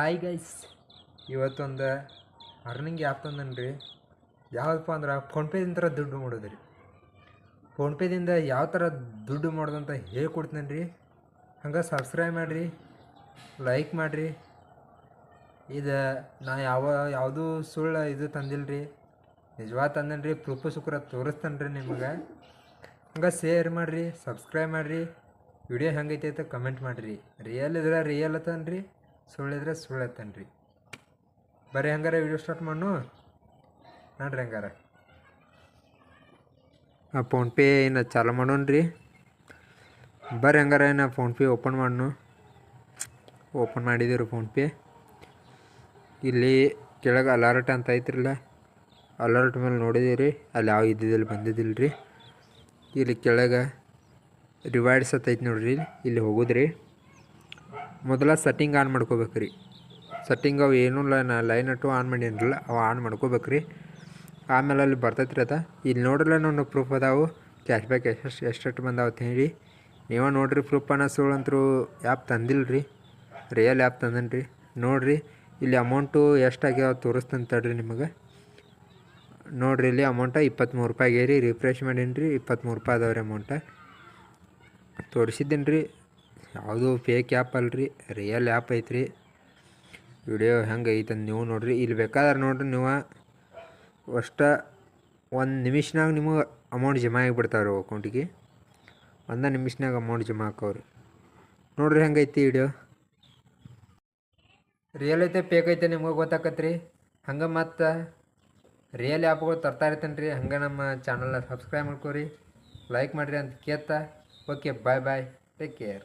Hi guys ಇವತ್ತೊಂದು earning app ತಂದನ್ರಿ. ಯಾವುದಪ್ಪ ಅಂದ್ರೆ ಫೋನ್ಪೇದಿಂದ ದುಡ್ಡು ಮಾಡೋದು ರೀ ಫೋನ್ಪೇದಿಂದ ಯಾವ ಥರ ದುಡ್ಡು ಮಾಡೋದಂತ ಹೇಳ್ಕೊಡ್ತೇನೆ ರೀ ಹಂಗೆ ಸಬ್ಸ್ಕ್ರೈಬ್ ಮಾಡಿರಿ ಲೈಕ್ ಮಾಡಿರಿ. ಇದು ನಾ ಯಾವ, ಯಾವುದೂ ಸುಳ್ಳು ಇದು ತಂದಿಲ್ಲ ರೀ ನಿಜವಾದ ತಂದನ್ ರೀ ಪ್ರೂಫು ಶುಕ್ರ ತೋರಿಸ್ತಾನೆ ರೀ ನಿಮಗೆ. ಹಂಗೆ ಶೇರ್ ಮಾಡಿರಿ ಸಬ್ಸ್ಕ್ರೈಬ್ ಮಾಡಿರಿ. ವಿಡಿಯೋ ಹೆಂಗೈತೆ ಅಂತ ಕಮೆಂಟ್ ಮಾಡಿರಿ. ರಿಯಲ್ ಇದ್ರೆ ರಿಯಲ್ ಅತನ್ ರೀ ಸುಳ್ಳಿದ್ರೆ ಸುಳ್ಳು ಅತನ್ ರೀ ಬರ್ರಿ ಹಂಗಾರೆ ವಿಡಿಯೋ ಸ್ಟಾರ್ಟ್ ಮಾಡು ನೋಡ್ರಿ ಹಂಗಾರ. ಹಾಂ ಫೋನ್ಪೇ ಏನು ಚಾಲು ಮಾಡೋಣ ರೀ ಬರ್ರಿ ಹಂಗಾರೆ ನಾ ಫೋನ್ಪೇ ಓಪನ್ ಮಾಡು ಓಪನ್ ಮಾಡಿದ್ದೀರಿ ಫೋನ್ಪೇ ಇಲ್ಲಿ ಕೆಳಗೆ ಅಲರ್ಟ್ ಅಂತ ಐತ್ರಲ್ಲ. ಅಲರ್ಟ್ ಮೇಲೆ ನೋಡಿದೀವಿ ರೀ ಅಲ್ಲಿ ಯಾವ ಇದ್ದಿದ್ದಿಲ್ಲ ಬಂದಿದ್ದಿಲ್ಲ ರೀ ಇಲ್ಲಿ ಕೆಳಗೆ ರಿವೈಡ್ಸ್ ಐತಿ ನೋಡ್ರಿ. ಇಲ್ಲಿ ಹೋಗೋದ್ರಿ. ಮೊದಲ ಸೆಟ್ಟಿಂಗ್ ಆನ್ ಮಾಡ್ಕೋಬೇಕು ರೀ ಸೆಟ್ಟಿಂಗ್ ಅವು ಏನೂ ಲೈನ್ ಲೈನ್ ಅಟ್ಟು ಆನ್ ಮಾಡೀನಿರಲ್ಲ ಅವು ಆನ್ ಮಾಡ್ಕೋಬೇಕು ರೀ ಆಮೇಲೆ ಅಲ್ಲಿ ಬರ್ತೈತೆ ರೀ ಅದ. ಇಲ್ಲಿ ನೋಡ್ರಲ್ಲ ನನ್ನ ಪ್ರೂಫ್ ಅದಾವು. ಕ್ಯಾಶ್ ಬ್ಯಾಕ್ ಎಷ್ಟು ಎಷ್ಟೆಷ್ಟು ಬಂದಾವ ಅಂತ ಹೇಳಿ ನೀವೇ ನೋಡಿರಿ ಪ್ರೂಫ್ ಅನ್ನೋ ಸುಳ್ಳಂತರೂ ಆ್ಯಪ್ ತಂದಿಲ್ಲ ರೀ ರಿಯಲ್ ಆ್ಯಪ್ ತಂದನ್ ರೀ ನೋಡಿರಿ, ಇಲ್ಲಿ ಅಮೌಂಟು ಎಷ್ಟು ಆಗ್ಯಾವ ತೋರಿಸ್ತಂತ ತಡ್ರಿ ನಿಮಗೆ. ನೋಡ್ರಿ, ಇಲ್ಲಿ ಅಮೌಂಟ ಇಪ್ಪತ್ತ್ಮೂರು ರೂಪಾಯಿ ಆಗ್ಯಾರಿ ರಿಫ್ರೆಶ್ ಮಾಡೀನಿ ರೀ ಇಪ್ಪತ್ತ್ಮೂರು ರೂಪಾಯಿ ಅದಾವ ರೀ ಅಮೌಂಟ ತೋರಿಸಿದ್ದೀನಿ ರೀ ಯಾವುದು ಫೇಕ್ ಆ್ಯಪ್ ಅಲ್ರಿ ರಿಯಲ್ ಆ್ಯಪ್ ಐತ್ರಿ. ವಿಡಿಯೋ ಹೆಂಗೆ ಐತಂದು ನೀವು ನೋಡ್ರಿ. ಇಲ್ಲಿ ಬೇಕಾದ್ರೆ ನೋಡ್ರಿ ನೀವು. ಅಷ್ಟ ಒಂದು ನಿಮಿಷನಾಗ ನಿಮಗೆ ಅಮೌಂಟ್ ಜಮಾ ಆಗಿಬಿಡ್ತಾವ್ರಿ ಅಕೌಂಟಿಗೆ ಒಂದೇ ನಿಮಿಷನಾಗ ಅಮೌಂಟ್ ಜಮಾ ಹಾಕೋರು ನೋಡ್ರಿ ಹೆಂಗೈತಿ ವಿಡಿಯೋ ರಿಯಲ್ ಐತೆ ಫೇಕ್ ಐತೆ ನಿಮ್ಗೆ ಗೊತ್ತಾಕತ್ರಿ. ಹಂಗೆ ಮತ್ತು ರಿಯಲ್ ಆ್ಯಪ್ಗಳು ತರ್ತಾ ಇರ್ತೇನೆ ರೀ ಹಂಗೆ ನಮ್ಮ ಚಾನಲ್ನ ಸಬ್ಸ್ಕ್ರೈಬ್ ಮಾಡ್ಕೋರಿ. ಲೈಕ್ ಮಾಡಿರಿ ಅಂತ ಕೇಳ್ತಾ. Okay bye bye take care